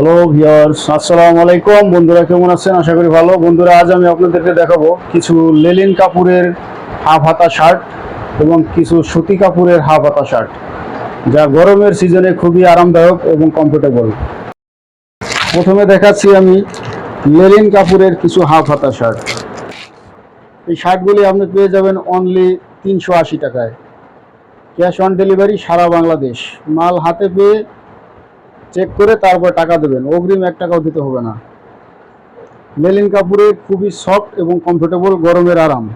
Hello viewers আসসালামু আলাইকুম বন্ধুরা কেমন আছেন? আশা করি ভালো। বন্ধুরা, আজ আমি আপনাদেরকে দেখাবো কিছু লেলিন কাপুরের হাফ হাতা শার্ট এবং কিছু সুতি কাপুরের হাফ হাতা শার্ট যা গরমের সিজনে খুবই আরামদায়ক এবং কমফোর্টেবল প্রথমে দেখাচ্ছি আমি লেলিন কাপুরের কিছু হাফ হাতা শার্ট এই শার্টগুলি আপনি পেয়ে যাবেন অনলি তিনশো আশি টাকায়। ক্যাশ অন ডেলিভারি সারা বাংলাদেশ। মাল হাতে পেয়ে চেক করে তারপর টাকা দেবেন। অগ্রিম এক টাকাও দিতে হবে না। মেলিন কাপড়ে খুবই সফট এবং কমফোর্টেবল গরমের আরাম।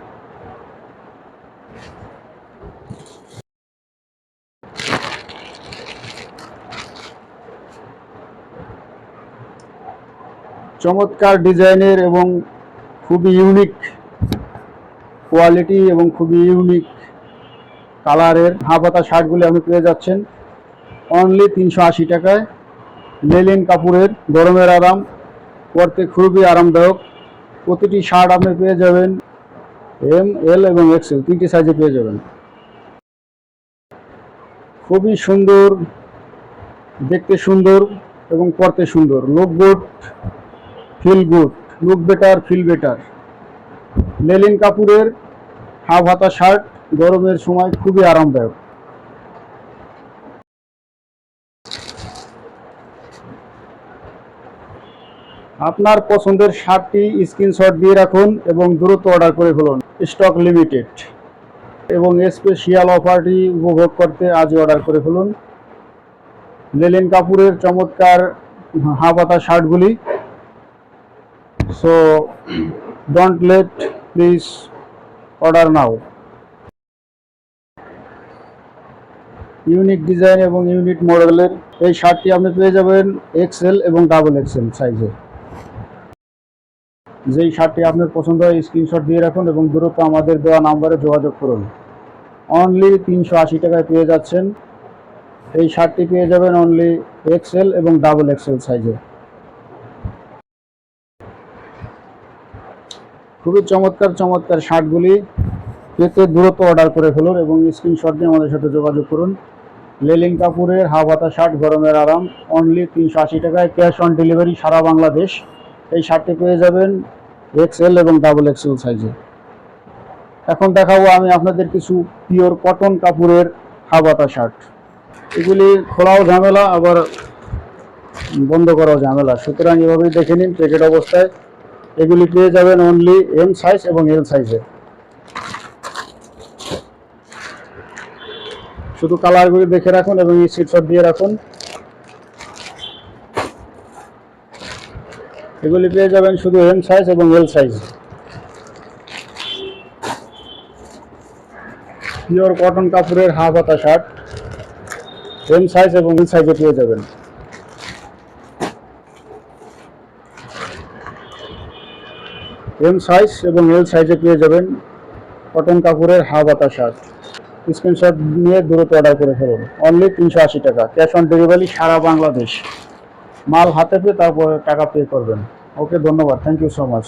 চমৎকার ডিজাইনের এবং খুবই ইউনিক কোয়ালিটি এবং খুবই ইউনিক কালারের হাফাতা শার্টগুলি আপনি পেয়ে যাচ্ছেন। অনলি তিনশো আশি টাকায়। লেলিন কাপুরের গরমের আরাম পরতে খুবই আরামদায়ক। প্রতিটি শার্ট আপনি পেয়ে যাবেন এম, এল এবং এক্সেল তিনটি সাইজে পেয়ে যাবেন। খুবই সুন্দর, দেখতে সুন্দর এবং পরতে সুন্দর। Look good feel good look better feel better linen কাপুরের হাফ হাতা শার্ট গরমের সময় খুবই আরামদায়ক। আপনার পছন্দের শার্টটি স্ক্রিনশট দিয়ে রাখুন এবং দ্রুত অর্ডার করে ফেলুন। Stock limited. এবং স্পেশিয়াল অফারটি উপভোগ করতে আজই অর্ডার করে ফেলুন। লেলিন কাপুরের চমৎকার হাফাতা শার্টগুলি। So don't late please order now unique design এবং ইউনিক মডেলের এই শার্টটি আপনি পেয়ে যাবেন এক্সেল এবং ডাবল এক্সেল সাইজে যেই শার্টটি আপনার পছন্দ হয় স্ক্রিনশট দিয়ে রাখুন এবং দ্রুত আমাদের দেওয়া নাম্বারে যোগাযোগ করুন। অনলি তিনশো আশি টাকায় পেয়ে যাচ্ছেন। এই শার্টটি পেয়ে যাবেন অনলি এক্সেল এবং ডাবল এক্সেল সাইজে খুবই চমৎকার চমৎকার শার্টগুলি। পেতে দ্রুত অর্ডার করে ফেলুন এবং স্ক্রিনশট দিয়ে আমাদের সাথে যোগাযোগ করুন। লেলিং কাপুরের হাফ হাতা শার্ট গরমের আরাম। অনলি তিনশো আশি টাকায় ক্যাশ অন ডেলিভারি সারা বাংলাদেশ। এই শার্টটি পেয়ে যাবেন এক্সেল এবং ডাবল এক্সেল সাইজে এখন দেখাবো আমি আপনাদের কিছু পিওর কটন কাপড়ের হাফ হাতা শার্ট এগুলি খোলাও ঝামেলা, আবার বন্ধ করাও ঝামেলা। সুতরাং এভাবেই দেখে নিন প্যাকেট অবস্থায়। এগুলি পেয়ে যাবেন অনলি এম সাইজ এবং এল সাইজে শুধু কালারগুলি দেখে রাখুন এবং এই স্ক্রিনশট দিয়ে রাখুন। এগুলি পেয়ে যাবেন শুধু এম সাইজ এবং এল সাইজ পিওর কটন কাপড়ের হাফ হাতা শার্ট এম সাইজ এবং এল সাইজে পেয়ে যাবেন। এম সাইজ এবং এল সাইজে পেয়ে যাবেন কটন কাপড়ের হাফ হাতা শার্ট স্ক্রিনশট নিয়ে দ্রুত অর্ডার করে ফেলুন। অনলি তিনশো আশি টাকা। ক্যাশ অন ডেলিভারি সারা বাংলাদেশ। মাল হাতে পেয়ে তারপরে টাকা পে করবেন। ওকে ধন্যবাদ। Thank you so much